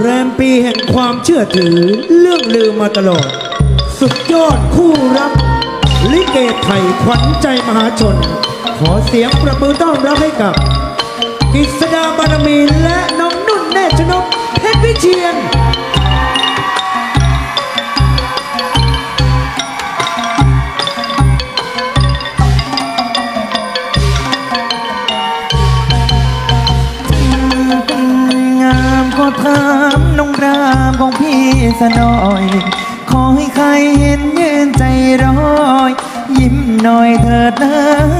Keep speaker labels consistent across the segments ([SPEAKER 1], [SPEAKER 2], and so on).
[SPEAKER 1] แรมปีแห่งความเชื่อถือเรื่องลือมาตลอด สุดยอดคู่รักลิเกไทยขวัญใจมหาชน ขอเสียงประมือต้อนรับให้กับกิษดาบารมีและน้องนุ่นแน่ชนกเพชรวิเชียนา
[SPEAKER 2] มก็ถามน้องรามของพี่สะหน่อย ขอให้ใครเห็นยืนใจร้อย ยิ้มหน่อยเถิดนะ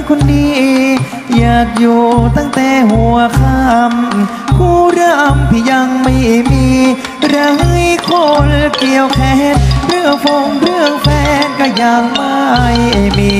[SPEAKER 2] คนดี อยากอยู่ตั้งแต่หัวค่ำคู่รำพี่ยังไม่มีไรคนเกี่ยวแขนเรื่องฟงเรื่องแฟนก็ยังไม่มี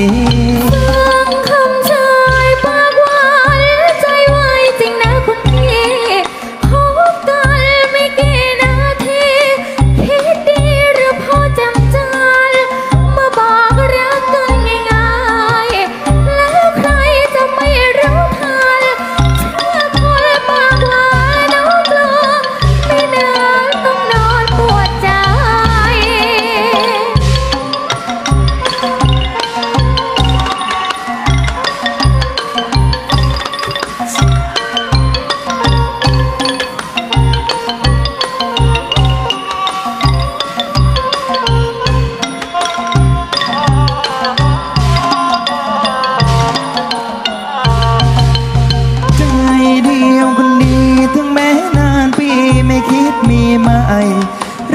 [SPEAKER 3] มีใหม่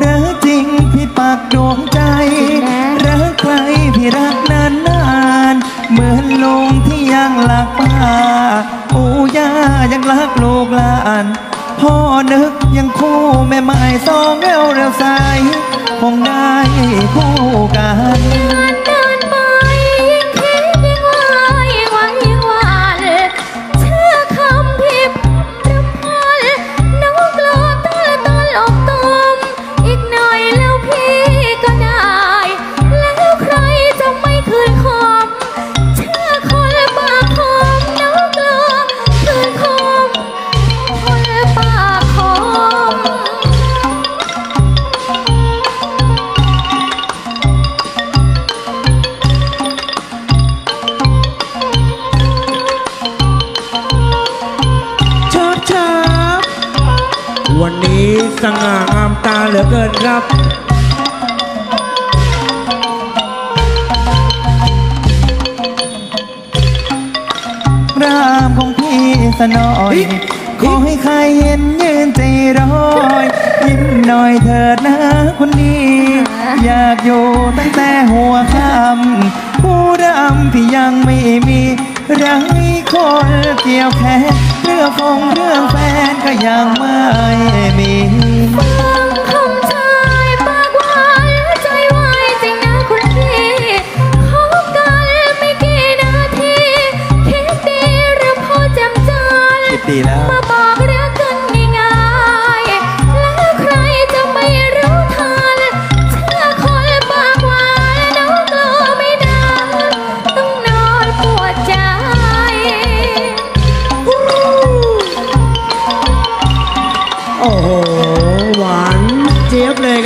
[SPEAKER 3] รักจริงพี่ปา
[SPEAKER 2] กดวงใจ รักใครพี่รักนานนานเหมือนลงที่ยังหลักป่าปู่ย่ายังรักลูกหลานพ่อนึกยังคู่แม่ไม้สองเร็วเร็วใสคงได้คู่กัน
[SPEAKER 1] สง่างามตาเหลือเกินครับ
[SPEAKER 2] รามของพี่สะหน่อย
[SPEAKER 1] อิ๊ะ
[SPEAKER 2] ขอให้ใครเห็นยืนใจร้อย ยิ้มหน่อยเถิดนะคนดี อยากอยู่ตั้งแต่หัวค่ำผู้รำพี่ยังไม่มีไรคนเกี่ยวแขน เรื่องฟงเรื่องแฟนก็ยังไม่มี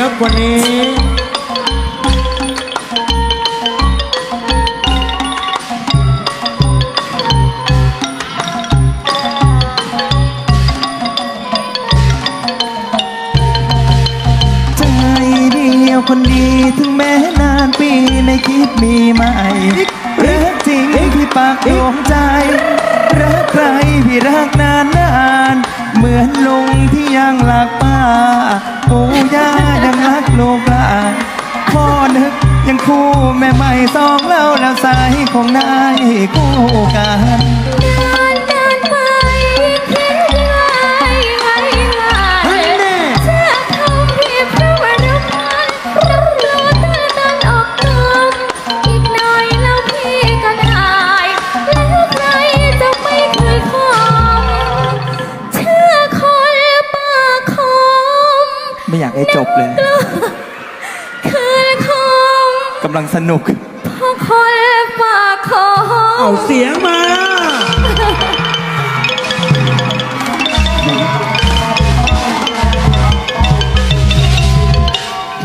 [SPEAKER 3] ครับ
[SPEAKER 2] วั
[SPEAKER 3] นนี้ ใจ
[SPEAKER 1] เดี
[SPEAKER 2] ยวคนดีถึงแม้นานปีไม่คิดมีใหม่รักจริงพี่ปากดวงใจ รักใครพี่รักนานนาน เหมือนลุงที่ยังรักป้า ปู่ย่ายังรักลูกหลานพ่อนึกยังคู่แม่ใหม่สองเล่าแล้วสายคงได้คู่กัน
[SPEAKER 3] นาน
[SPEAKER 2] ไม่อยากให้จบเลย
[SPEAKER 3] คืนคม
[SPEAKER 2] กำลังสนุก
[SPEAKER 3] เพราะคนปากคม
[SPEAKER 1] เอาเสียงมา